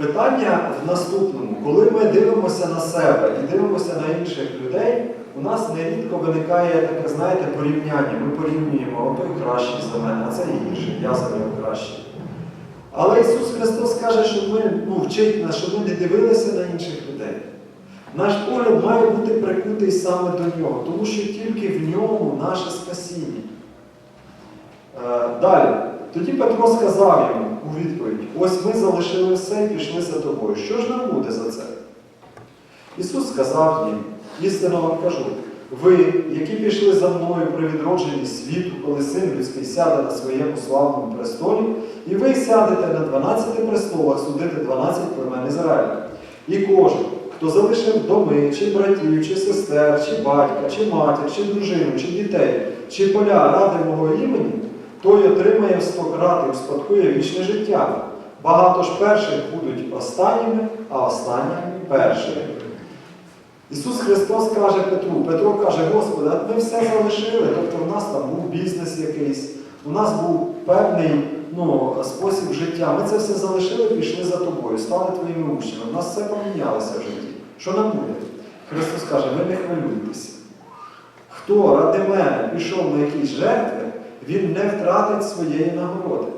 Питання в наступному. Коли ми дивимося на себе і дивимося на інших людей, у нас нерідко виникає таке, знаєте, порівняння. Ми порівнюємо, о, той кращий за мене, а це гірший, я за нього кращий. Але Ісус Христос каже, щоб ми ну, вчить нас, щоб ми не дивилися на інших людей. Наш погляд має бути прикутий саме до нього, тому що тільки в ньому наше спасіння. Е, Далі. Тоді Петро сказав йому у відповідь: ось ми залишили все і пішли за тобою. Що ж нам буде за це? Ісус сказав їм, істинно вам кажу, ви, які пішли за мною при відродженні світу, коли син людський сяде на своєму славному престолі, і ви сядете на 12 престолах судити 12 племен Ізраїля. І кожен, хто залишив доми, чи братів, чи сестер, чи батька, чи матір, чи дружину, чи дітей, чи поля ради мого імені, той отримає в сто крат і успадкує вічне життя. Багато ж перших будуть останніми, а останні першими. Ісус Христос каже Петру, Петро каже, Господи, ми все залишили, тобто в нас там був бізнес якийсь, у нас був певний ну, спосіб життя. Ми це все залишили, пішли за тобою, стали твоїми учнями. У нас все помінялося в житті. Що нам буде? Христос каже, ви не хвилюйтеся. Хто ради мене пішов на якісь жертви, він не втратить своєї нагороди.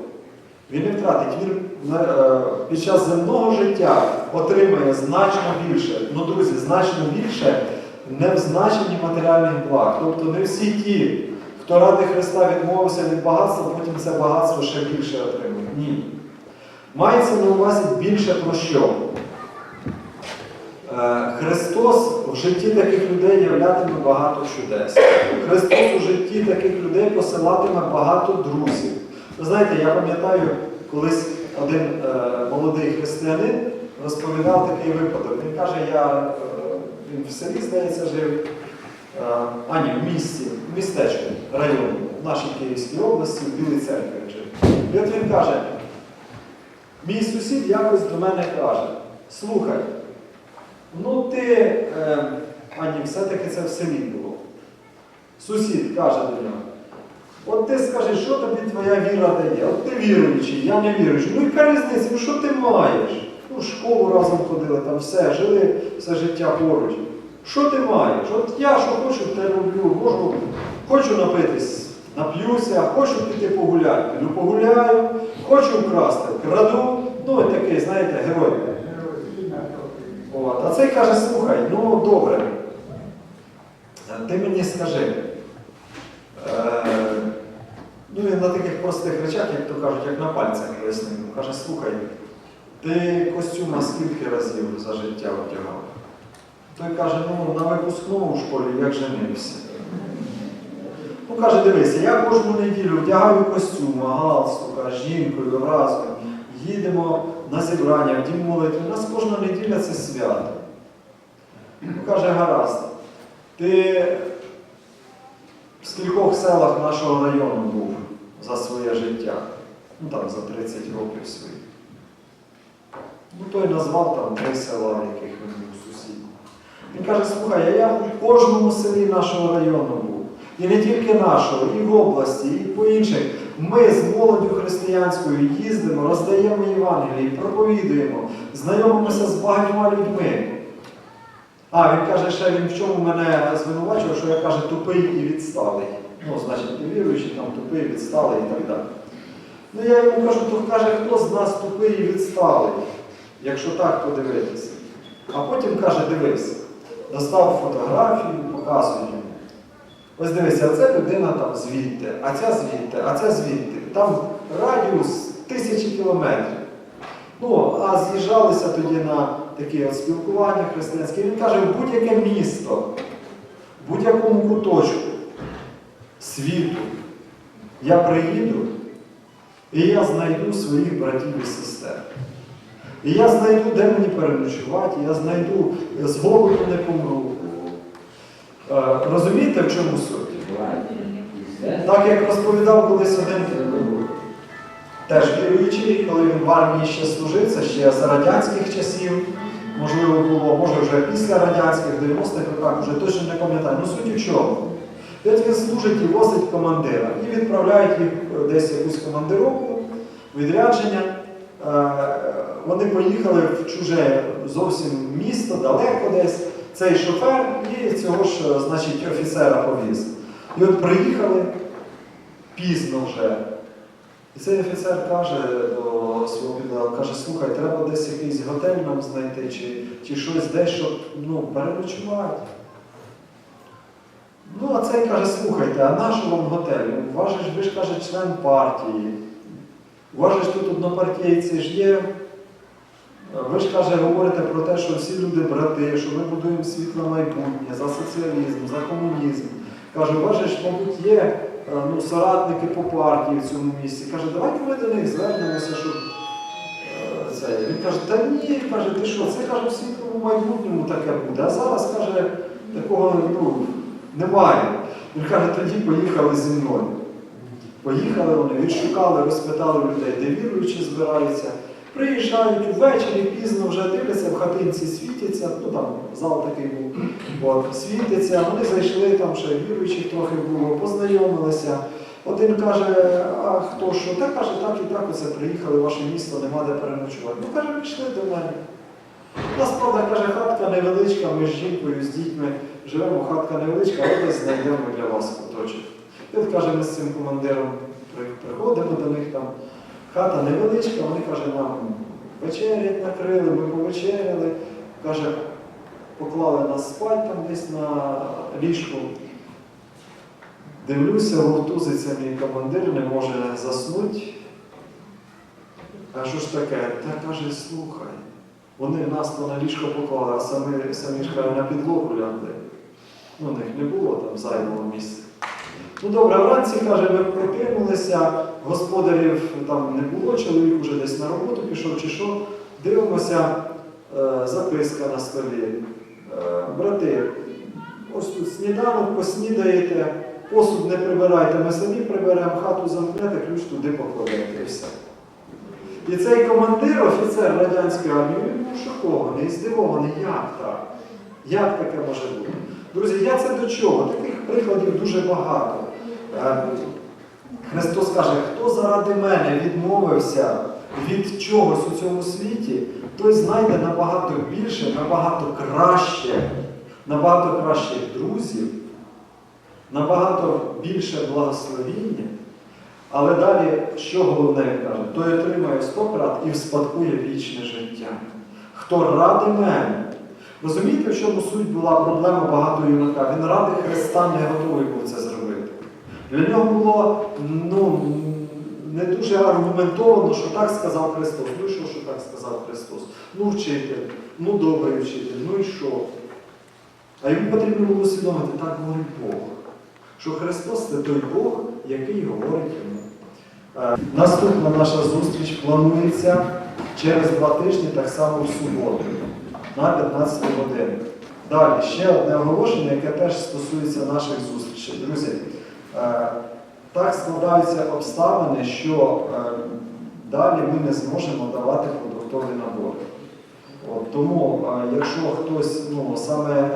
Він не втратить, він е, під час земного життя отримає значно більше. Ну, друзі, значно більше не в значенні матеріальних благ. Тобто не всі ті, хто ради Христа відмовився від багатства, потім це багатство ще більше отримує. Ні. Мається на увазі більше про що? Е, Христос в житті таких людей являтиме багато чудес. Христос у житті таких людей посилатиме багато друзів. Ви знаєте, я пам'ятаю, колись один е, молодий християнин розповідав такий випадок. Він каже, я е, він в селі, здається, жив, а ні, в місті, в містечку, районі, в нашій Київській області, в Білій церкві жив. І от він каже, мій сусід якось до мене каже, слухай, ну ти, е, а ні, все-таки це в селі було. Сусід каже до нього. От ти скажи, що тобі твоя віра дає? От ти віруючий, я не віруючий. Ну яка різниця, ну що ти маєш? Ну, в школу разом ходили, там все, жили все життя поруч. Що ти маєш? От я що хочу, те роблю. Можу, хочу напитись, нап'юся, хочу піти погуляти, піду погуляю, хочу вкрасти, краду. Ну і такий, знаєте, герой. От. А цей каже, слухай, ну добре. Ти мені скажи. Е, ну він на таких простих речах, як то кажуть, як на пальцях пояснив. Каже, слухай, ти костюма скільки разів за життя одягав? Той каже, ну на випускному в школі як женився. Ну каже, дивися, я кожну неділю вдягаю костюм, галстука, жінкою разом, їдемо на зібрання, в дім молитви. У нас кожна неділя це свято. Ну каже, гаразд. Ти в скількох селах нашого району був за своє життя. Ну там за 30 років своїх. Ну той назвав там три села, яких він був сусід. Він каже, слухай, я в кожному селі нашого району був. І не тільки нашого, і в області, і по інших. Ми з молоддю християнською їздимо, роздаємо Євангелії, проповідуємо, знайомимося з багатьма людьми. А, він каже, ще він в чому мене звинувачував, що я каже, тупий і відсталий. Ну, значить, не віруючий, там тупий, відсталий і так далі. Ну я йому кажу, то каже, хто з нас тупий і відсталий, якщо так подивитися. А потім каже, дивись, достав фотографію, показує. Ось дивися, а це людина там звідти, а ця звідти, а ця звідти. Там радіус тисячі кілометрів. Ну, а з'їжджалися тоді на такі от спілкування християнські. Він каже, будь-яке місто, будь-якому куточку світу я приїду і я знайду своїх братів і сестер. І я знайду, де мені переночувати, я знайду, з голоду не помру. Е, Розумієте, в чому суть? Так як розповідав колись один теж віруючий, коли він в армії ще служив, це ще з радянських часів, можливо, було, може вже після радянських, 90-х роках, вже точно не пам'ятаю. Ну суть у чому? От він служить і возить командира, і відправляють їх десь якусь командировку, відрядження. Е, вони поїхали в чуже зовсім місто, далеко десь. Цей шофер і цього ж, значить, офіцера повіз. І от приїхали пізно вже. І цей офіцер каже до свого підлеглого, каже, слухай, треба десь якийсь готель нам знайти, чи, чи щось десь, щоб ну, переночувати. Ну, а цей каже, слухайте, а наш вам готель? Ж, ви ж каже, член партії. Ж тут однопартійці ж є. Ви ж каже, говорите про те, що всі люди брати, що ми будуємо світле майбутнє за соціалізм, за комунізм. Каже, ж, мабуть, є е, ну, соратники по партії в цьому місці. Каже, давайте ми до них звернемося, щоб е, це. Він каже, та ні, каже, ти що, це каже, в світлому майбутньому таке буде. А зараз каже, такого ну, немає. Він каже, тоді поїхали зі мною. Поїхали вони, відшукали, розпитали людей, де віруючі збираються. Приїжджають увечері, пізно вже дивляться, в хатинці світяться, ну там зал такий був, от, світиться, вони зайшли, там ще віруючих трохи було, познайомилися. Один каже, а хто що? Та каже, так і так, оце приїхали в ваше місто, нема де переночувати. Ну каже, пішли до мене. У нас, правда, каже, хатка невеличка, ми з жінкою, з дітьми живемо, хатка невеличка, але десь знайдемо для вас куточок. От каже, ми з цим командиром приходимо до них там. Хата невеличка, вони каже, нам вечерять накрили, ми повечеряли. Каже, поклали нас спать там десь на ліжку. Дивлюся, вовтузиться мій командир, не може заснути. А що ж таке? Та каже, слухай. Вони нас то на ліжко поклали, а самі, самі ж на підлогу лягли. Ну, у них не було там зайвого місця. Ну добре, вранці каже, ми прокинулися, господарів там не було, чоловік уже десь на роботу пішов чи що. Дивимося, е, записка на столі. Е, брати, ось тут сніданок, поснідаєте, посуд не прибирайте, ми самі приберемо, хату замкнете, ключ туди покладете і все. І цей командир, офіцер радянської армії, він був шокований, здивований, як так? Як таке може бути? Друзі, я це до чого? Таких прикладів дуже багато. Е, Христос каже, хто заради мене відмовився від чогось у цьому світі, той знайде набагато більше, набагато краще, набагато кращих друзів, набагато більше благословіння. Але далі, що головне каже, той отримає сто крат і вспадкує вічне життя. Хто ради мене? Розумієте, в чому суть була проблема багато юнака? Він ради Христа не готовий був це зробити. Для нього було ну, не дуже аргументовано, що так сказав Христос. Ну і що, що так сказав Христос? Ну, вчитель, ну добрий вчитель, ну і що? А йому потрібно було усвідомити, так говорить Бог. Що Христос це той Бог, який говорить йому. Е, Наступна наша зустріч планується через два тижні, так само в суботу, на 15 годину. Далі ще одне оголошення, яке теж стосується наших зустрічей. Друзі, е, так складаються обставини, що е, далі ми не зможемо давати продуктові набори. От, тому, е, якщо хтось ну, саме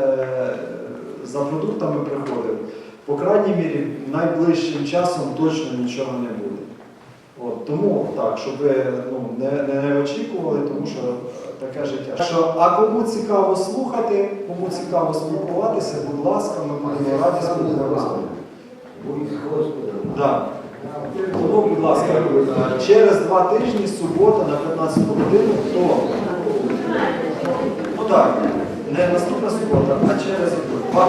за продуктами приходив, по крайній мірі, найближчим часом точно нічого не буде. От, тому так, щоб ви ну, не, не, очікували, тому що таке життя. Що, а кому цікаво слухати, кому цікаво спілкуватися, будь ласка, ми будемо раді спілкуватися. Да. Тому, будь ласка, через два тижні, субота на 15 годину, хто? Ну так, не наступна субота, а через два